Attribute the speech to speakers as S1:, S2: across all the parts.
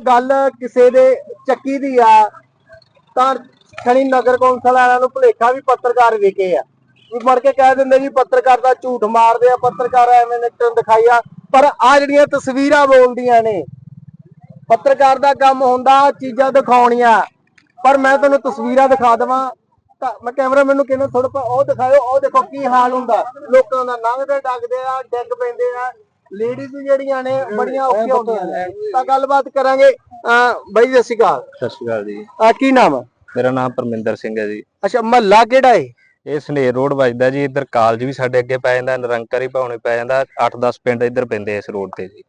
S1: ਗੱਲ ਕਿਸੇ ਦੇ ਚੱਕੀ ਦੀ ਆ, ਤਾਂ ਖਣੀ ਨਗਰ ਕੌਂਸਲ ਵਾਲਿਆਂ ਨੂੰ ਭੁਲੇਖਾ ਵੀ ਪੱਤਰਕਾਰ ਵਿਕੇ ਆ। ਵੀ ਮੜ ਕੇ ਕਹਿ ਦਿੰਦੇ ਜੀ ਪੱਤਰਕਾਰ ਦਾ ਝੂਠ ਮਾਰਦੇ ਆ, ਪੱਤਰਕਾਰ ਐਵੇਂ ਨਿਕਟਨ ਦਿਖਾਈ ਆ। ਪਰ ਆ ਜਿਹੜੀਆਂ ਤਸਵੀਰਾਂ ਬੋਲਦੀਆਂ ਨੇ, ਪੱਤਰਕਾਰ ਦਾ ਕੰਮ ਹੁੰਦਾ ਚੀਜ਼ਾਂ ਦਿਖਾਉਣੀਆਂ। ਪਰ ਮੈਂ ਤੁਹਾਨੂੰ ਤਸਵੀਰਾਂ ਦਿਖਾ ਦਵਾਂ। ਤਾਂ ਮੈਂ ਕੈਮਰਾ ਮੈਨੂੰ ਕਹਿੰਦਾ ਥੋੜਾ ਉਹ ਦਿਖਾਓ ਉਹ ਦੇਖੋ ਕੀ ਹਾਲ ਹੁੰਦਾ। ਲੋਕਾਂ ਦਾ ਲੰਘਦੇ ਡੱਗਦੇ ਆ, ਡਿੱਗ ਪੈਂਦੇ ਆ ਲੇਡੀਜ਼ ਜਿਹੜੀਆਂ ਨੇ ਬੜੀਆਂ ਔਖੀਆਂ ਹੁੰਦੀਆਂ ਨੇ। ਤਾਂ ਗੱਲਬਾਤ ਕਰਾਂਗੇ ਅਹ ਬਾਈ ਸਤਿ ਸ਼੍ਰੀ ਅਕਾਲ।
S2: ਸਤਿ ਸ਼੍ਰੀ ਅਕਾਲ ਜੀ।
S1: ਅਹ ਕੀ ਨਾਮ ਆ?
S2: ਮੇਰਾ ਨਾਮ ਪਰਮਿੰਦਰ ਸਿੰਘ ਹੈ ਜੀ।
S1: ਅੱਛਾ ਮਹੱਲਾ ਕਿਹੜਾ ਏ?
S2: ਇਹ ਸਨੇਰ ਰੋਡ ਵੱਜਦਾ ਜੀ। ਇੱਧਰ ਕਾਲਜ ਵੀ ਸਾਡੇ ਅੱਗੇ ਪੈ ਜਾਂਦਾ ਨਿਰੰਕਰੀ ਭਵਨ ਪੈ ਜਾਂਦਾ। 8-10 ਪਿੰਡ ਇੱਧਰ ਪੈਂਦੇ ਆ ਇਸ ਰੋਡ ਤੇ ਜੀ।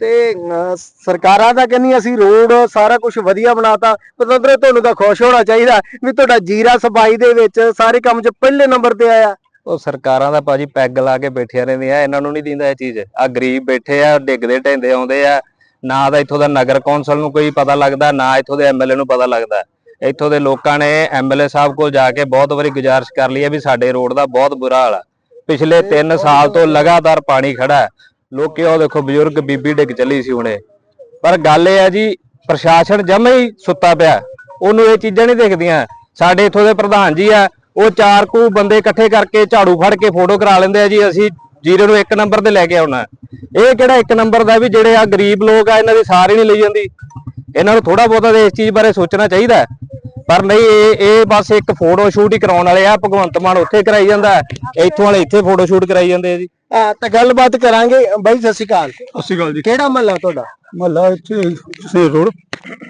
S1: ਤੇ ਅਹ, ਸਰਕਾਰਾਂ ਤਾਂ ਕਹਿੰਦੀਆਂ ਅਸੀਂ ਰੋਡ ਸਾਰਾ ਕੁਝ ਵਧੀਆ ਬਣਾਤਾ ਪਤੰਦਰੇ ਤੁਹਾਨੂੰ ਤਾਂ ਖੁਸ਼ ਹੋਣਾ ਚਾਹੀਦਾ ਵੀ ਤੁਹਾਡਾ ਜੀਰਾ ਸਫ਼ਾਈ ਦੇ ਵਿੱਚ ਸਾਰੇ ਕੰਮ 'ਚ ਪਹਿਲੇ ਨੰਬਰ ਤੇ ਆਇਆ।
S2: ਉਹ ਸਰਕਾਰਾਂ ਦਾ ਭਾਜੀ ਪੈਗ ਲਾ ਕੇ ਬੈਠੀਆਂ ਰਹਿੰਦੀਆਂ ਇਹਨਾਂ ਨੂੰ ਨਹੀਂ ਦਿੰਦਾ ਇਹ ਚੀਜ਼। ਆ ਗਰੀਬ ਬੈਠੇ ਆ ਡਿੱਗਦੇ ਢੈਂਦੇ ਆਉਂਦੇ ਆ। ਨਾ ਦਾ ਇੱਥੋਂ ਦਾ ਨਗਰ ਕੌਂਸਲ ਨੂੰ ਕੋਈ ਪਤਾ ਲੱਗਦਾ ਨਾ ਇੱਥੋਂ ਦੇ ਐਮਐਲਏ ਨੂੰ ਪਤਾ ਲੱਗਦਾ। ਇੱਥੋਂ ਦੇ ਲੋਕਾਂ ਨੇ ਐਮਐਲਏ ਸਾਹਿਬ ਕੋਲ ਜਾ ਕੇ ਬਹੁਤ ਵਾਰੀ ਗੁਜ਼ਾਰਿਸ਼ ਕਰ ਲਈ ਹੈ ਵੀ ਸਾਡੇ ਰੋਡ ਦਾ ਬਹੁਤ ਬੁਰਾ ਹਾਲ ਆ। ਪਿਛਲੇ 3 ਸਾਲ ਤੋਂ ਲਗਾਤਾਰ ਪਾਣੀ ਖੜਾ ਹੈ। ਲੋਕੀ ਉਹ ਦੇਖੋ ਬਜ਼ੁਰਗ ਬੀਬੀ ਡਿੱਗ ਚੱਲੀ ਸੀ ਹੁਣੇ। ਪਰ ਗੱਲ ਇਹ ਹੈ ਜੀ ਪ੍ਰਸ਼ਾਸਨ ਜਮੇ ਹੀ ਸੁੱਤਾ ਪਿਆ। ਉਹਨੂੰ ਇਹ ਚੀਜ਼ਾਂ ਨਹੀਂ ਦਿਖਦੀਆਂ। ਸਾਡੇ ਇੱਥੋਂ ਦੇ ਪ੍ਰਧਾਨ ਜੀ ਆ ਉਹ ਚਾਰ ਕੁ ਬੰਦੇ ਇਕੱਠੇ ਕਰਕੇ ਝਾੜੂ ਫੜ ਕੇ ਫੋਟੋ ਕਰਾ ਲੈਂਦੇ ਆ ਜੀ ਅਸੀਂ ਜੀਰੋ ਨੂੰ ਇੱਕ ਨੰਬਰ ਤੇ ਲੈ ਕੇ ਆਉਣਾ। ਇਹ ਕਿਹੜਾ ਇੱਕ ਨੰਬਰ ਦਾ ਵੀ ਜਿਹੜੇ ਆ ਗਰੀਬ ਲੋਕ ਆ ਇਹਨਾਂ ਦੀ ਸਾਰ ਨਹੀਂ ਲਈ ਜਾਂਦੀ। ਇਹਨਾਂ ਨੂੰ ਥੋੜਾ ਬਹੁਤਾ ਇਸ ਚੀਜ਼ ਬਾਰੇ ਸੋਚਣਾ ਚਾਹੀਦਾ। ਪਰ ਨਹੀਂ ਇਹ ਇਹ ਬਸ ਇੱਕ ਫੋਟੋ ਸ਼ੂਟ ਹੀ ਕਰਾਉਣ ਵਾਲੇ ਆ ਭਗਵੰਤ ਮਾਨ ਉੱਥੇ ਕਰਾਈ ਜਾਂਦਾ ਇੱਥੋਂ ਵਾਲੇ ਇੱਥੇ ਫੋਟੋ ਸ਼ੂਟ ਕਰਾਈ ਜਾਂਦੇ ਆ ਜੀ।
S1: ਤਾਂ ਗੱਲਬਾਤ ਕਰਾਂਗੇ ਬਾਈ ਸਤਿ ਸ਼੍ਰੀ ਅਕਾਲ।
S3: ਸਤਿ ਸ਼੍ਰੀ ਅਕਾਲ ਜੀ।
S1: ਕਿਹੜਾ ਮਹੱਲਾ ਤੁਹਾਡਾ?
S3: ਮਹੱਲਾ ਇੱਥੇ ਸੇਰ ਰੋਡ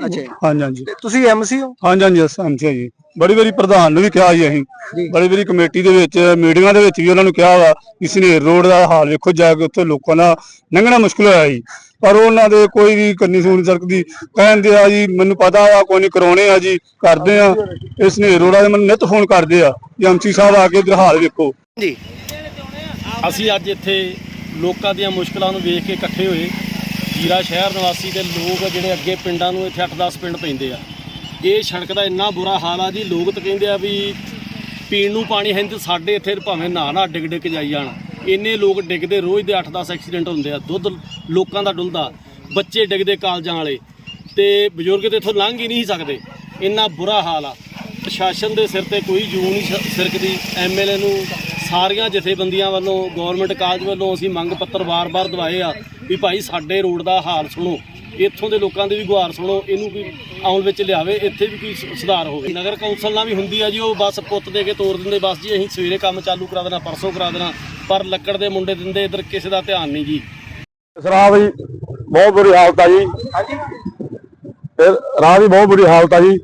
S1: ਅੱਛਾ
S3: ਹਾਂਜੀ ਹਾਂਜੀ।
S1: ਤੇ ਤੁਸੀਂ ਐਮਸੀ ਹੋ?
S3: ਹਾਂਜੀ ਹਾਂਜੀ ਐਮਸੀ ਜੀ। ਬੜੀ ਵਾਰੀ ਪ੍ਰਧਾਨ ਨੂੰ ਵੀ ਕਿਹਾ ਜੀ ਅਸੀਂ। ਬੜੀ ਵਾਰੀ ਕਮੇਟੀ ਦੇ ਵਿੱਚ ਮੀਟਿੰਗਾਂ ਦੇ ਵਿੱਚ ਵੀ ਉਹਨਾਂ ਨੂੰ ਕਿਹਾ ਵਾ ਕਿ ਸਨੇਰ ਰੋਡ ਦਾ ਹਾਲ ਵੇਖੋ ਜਾ ਕੇ ਉੱਥੇ ਲੋਕਾਂ ਦਾ ਲੰਘਣਾ ਮੁਸ਼ਕਲ ਹੋਇਆ ਜੀ। ਪਰ ਉਹਨਾਂ ਦੇ ਕੋਈ ਵੀ ਕੰਨੀ ਸੁਣੀ ਸਕਦੀ ਕਹਿੰਦੇ ਆ ਜੀ ਮੈਨੂੰ ਪਤਾ ਆ ਕੋਈ ਨਹੀਂ ਕਰਾਉਣੇ ਆ ਜੀ ਕਰਦੇ ਆ। ਇਹ ਸਨੇਰ ਰੋਡ ਵਾਲੇ ਮੈਨੂੰ ਨਿਤ ਫੋਨ ਕਰਦੇ ਆ ਕਿ ਐਮਸੀ ਸਾਹਿਬ ਆ ਕੇ ਇੱਧਰ ਹਾਲ ਵੇਖੋ।
S1: ਜੀ।
S4: ਅਸੀਂ ਅੱਜ ਇੱਥੇ ਲੋਕਾਂ ਦੀਆਂ ਮੁਸ਼ਕਲਾਂ ਨੂੰ ਵੇਖ ਕੇ ਇਕੱਠੇ ਹੋਏ। ਜੀਰਾ ਸ਼ਹਿਰ ਨਿਵਾਸੀ ਦੇ ਲੋਕ ਜਿਹੜੇ ਅੱਗੇ ਪਿੰਡਾਂ ਨੂੰ ਇੱਥੇ 8-10 ਪਿੰਡ ਪੈਂਦੇ ਆ। ਇਹ ਸੜਕ ਦਾ ਇੰਨਾ ਬੁਰਾ ਹਾਲ ਆ ਜੀ, ਲੋਕ ਤਾਂ ਕਹਿੰਦੇ ਆ ਵੀ ਪੀਣ ਨੂੰ ਪਾਣੀ ਹੈ ਨਹੀਂ ਤੇ ਸਾਡੇ ਇੱਥੇ ਭਾਵੇਂ ਨਾ ਨਾ ਡਿੱਗ ਡਿੱਗ ਜਾਈ ਜਾਣ। ਇੰਨੇ ਲੋਕ ਡਿੱਗਦੇ ਰੋਜ਼ ਦੇ 8-10 ਐਕਸੀਡੈਂਟ ਹੁੰਦੇ ਆ, ਦੁੱਧ ਲੋਕਾਂ ਦਾ ਡੁੱਲਦਾ, ਬੱਚੇ ਡਿੱਗਦੇ ਕਾਲਜਾਂ ਵਾਲੇ ਤੇ ਬਜ਼ੁਰਗ ਤੇ ਇੱਥੋਂ ਲੰਘ ਹੀ ਨਹੀਂ ਸਕਦੇ। ਇੰਨਾ ਬੁਰਾ ਹਾਲ ਆ। ਪ੍ਰਸ਼ਾਸਨ ਦੇ ਸਿਰ ਤੇ ਕੋਈ ਜੂੰ ਨਹੀਂ ਸ- ਸਿਰਕਦੀ ਐਮਐਲਏ ਨੂੰ ਸਾਰੀਆਂ ਜਥੇਬੰਦੀਆਂ ਵੱਲੋਂ ਗਵਰਨਮੈਂਟ ਕਾਲਜ ਵੱਲੋਂ ਅਸੀਂ ਮੰਗ ਪੱਤਰ ਵਾਰ-ਵਾਰ ਦਵਾਏ ਆ ਵੀ ਭਾਈ ਸਾਡੇ ਰੋਡ ਦਾ ਹਾਲ ਸੁਣੋ। ਇੱਥੋਂ ਦੇ ਲੋਕਾਂ ਦੀ ਵੀ ਗੁਹਾਰ ਸੁਣੋ ਇਹਨੂੰ ਕੋਈ ਆਉਣ ਵਿੱਚ ਲਿਆਵੇ ਇੱਥੇ ਵੀ ਕੋਈ ਸੁਧਾਰ ਹੋਵੇ। ਨਗਰ ਕੌਂਸਲ ਨਾਲ ਵੀ ਹੁੰਦੀ ਆ ਜੀ ਉਹ ਬਸ ਪੁੱਤ ਦੇ ਕੇ ਤੋੜ ਦਿੰਦੇ ਬਸ ਜੀ ਅਸੀਂ ਸਵੇਰੇ ਕੰਮ ਚਾਲੂ ਕਰਾ ਦੇਣਾ ਪਰਸੋਂ ਕਰਾ ਦੇਣਾ ਪਰ ਲੱਕੜ ਦੇ ਮੁੰਡੇ ਦਿੰਦੇ ਇਧਰ ਕਿਸੇ ਦਾ ਧਿਆਨ ਨਹੀਂ ਜੀ।
S3: ਸ਼ਰਾਬ ਜੀ ਬਹੁਤ ਬੁਰੀ ਹਾਲਤ ਆ ਜੀ।
S1: ਹਾਂਜੀ।
S3: ਰਾਹ ਦੀ ਬਹੁਤ ਬੁਰੀ ਹਾਲਤ ਆ ਜੀ।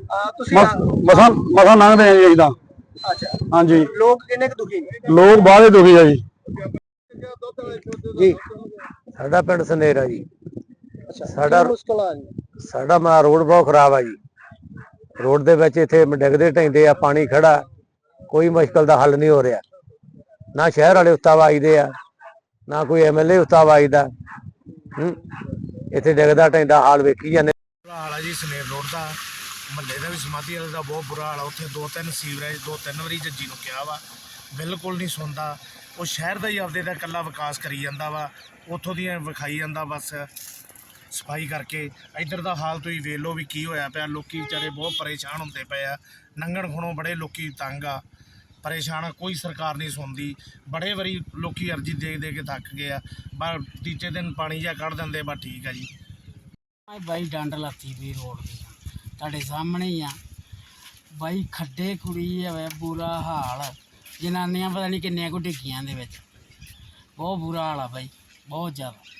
S3: ਮਸਾਂ ਮਸਾਂ ਲੰਘਦੇ ਆ ਜੀ ਇਦਾਂ
S1: ਅੱਛਾ
S3: ਹਾਂਜੀ।
S1: ਲੋਕ ਕਿੰਨੇ ਕੁ ਦੁਖੀ ਨੇ?
S3: ਲੋਕ ਬਾਹਲੇ ਦੁਖੀ ਆ ਜੀ।
S1: ਜੀ।
S5: ਸਾਡਾ ਪਿੰਡ ਸੰਦੇਰਾ ਜੀ। ਸਾਡਾ-
S1: ਕੀ ਮੁਸ਼ਕਲ ਆ ਜੀ?
S5: ਸਾਡਾ ਮਾ ਰੋਡ ਬਹੁਤ ਖਰਾਬ ਆ ਜੀ। ਰੋਡ ਦੇ ਵਿੱਚ ਇੱਥੇ ਡਿੱਗਦੇ ਢੈਂਦੇ ਆ ਪਾਣੀ ਖੜਾ ਕੋਈ ਮੁਸ਼ਕਲ ਦਾ ਹੱਲ ਨਹੀਂ ਹੋ ਰਿਹਾ। ਨਾ ਸ਼ਹਿਰ ਵਾਲੇ ਉਤਾਵਾ ਆਈਦੇ ਆ ਨਾ ਕੋਈ ਐਮਐਲਏ ਉਤਾਵਾ ਆਈਦਾ। ਹੂੰ ਇੱਥੇ ਡਿੱਗਦਾ ਢੈਂਦਾ ਹਾਲ ਵੇਖੀ ਜਾਂਦੇ।
S6: ਹਾਲ ਆ ਜੀ ਸਨੇਰ ਰੋਡ ਦਾ। ਮਹੱਲੇ ਦਾ ਵੀ ਸਮਾਧੀ ਵਾਲੇ ਦਾ ਬਹੁਤ ਬੁਰਾ ਹਾਲ ਆ। ਉੱਥੇ ਦੋ ਤਿੰਨ ਸੀਵਰੇਜ, ਦੋ ਤਿੰਨ ਵਾਰੀ ਜੱਜੀ ਨੂੰ ਕਿਹਾ ਵਾ, ਬਿਲਕੁਲ ਨਹੀਂ ਸੁਣਦਾ। ਉਹ ਸ਼ਹਿਰ ਦਾ ਹੀ ਆਪਦੇ ਦਾ ਇਕੱਲਾ ਵਿਕਾਸ ਕਰੀ ਜਾਂਦਾ ਵਾ, ਉੱਥੋਂ ਦੀਆਂ ਵਿਖਾਈ ਜਾਂਦਾ ਬਸ। ਸਫ਼ਾਈ ਕਰਕੇ ਇੱਧਰ ਦਾ ਹਾਲ ਤੁਸੀਂ ਵੇਖ ਲਓ ਵੀ ਕੀ ਹੋਇਆ ਪਿਆ। ਲੋਕੀ ਵਿਚਾਰੇ ਬਹੁਤ ਪਰੇਸ਼ਾਨ ਹੁੰਦੇ ਪਏ ਆ। ਨੰਗਣ ਖੁਣੋਂ ਬੜੇ ਲੋਕੀ ਤੰਗ ਆ। ਪਰੇਸ਼ਾਨ ਆ, ਕੋਈ ਸਰਕਾਰ ਨਹੀਂ ਸੁਣਦੀ। ਬੜੇ ਵਾਰੀ ਲੋਕੀ ਅਰਜੀ ਦੇ ਦੇ ਕੇ ਥੱਕ ਗਏ ਆ। ਬਸ ਤੀਜੇ ਦਿਨ ਪਾਣੀ ਜਿਹਾ ਕੱਢ ਦਿੰਦੇ, ਬਸ ਠੀਕ ਆ ਜੀ।
S7: ਬਾਈ ਡੰਡ ਲੱਤੀ ਵੀ ਰੋਡ ਦੀ। ਤੁਹਾਡੇ ਸਾਹਮਣੇ ਹੀ ਆ। ਬਾਈ ਖੱਡੇ ਕੁੜੀ ਹੈ ਬੁਰਾ ਹਾਲ। ਜਨਾਨੀਆਂ ਪਤਾ ਨਹੀਂ ਕਿੰਨੀਆਂ ਕੁ ਡਿੱਗੀਆਂ ਦੇ ਵਿੱਚ। ਬਹੁਤ ਬੁਰਾ ਹਾਲ ਆ ਬਾਈ, ਬਹੁਤ ਜ਼ਿਆਦਾ।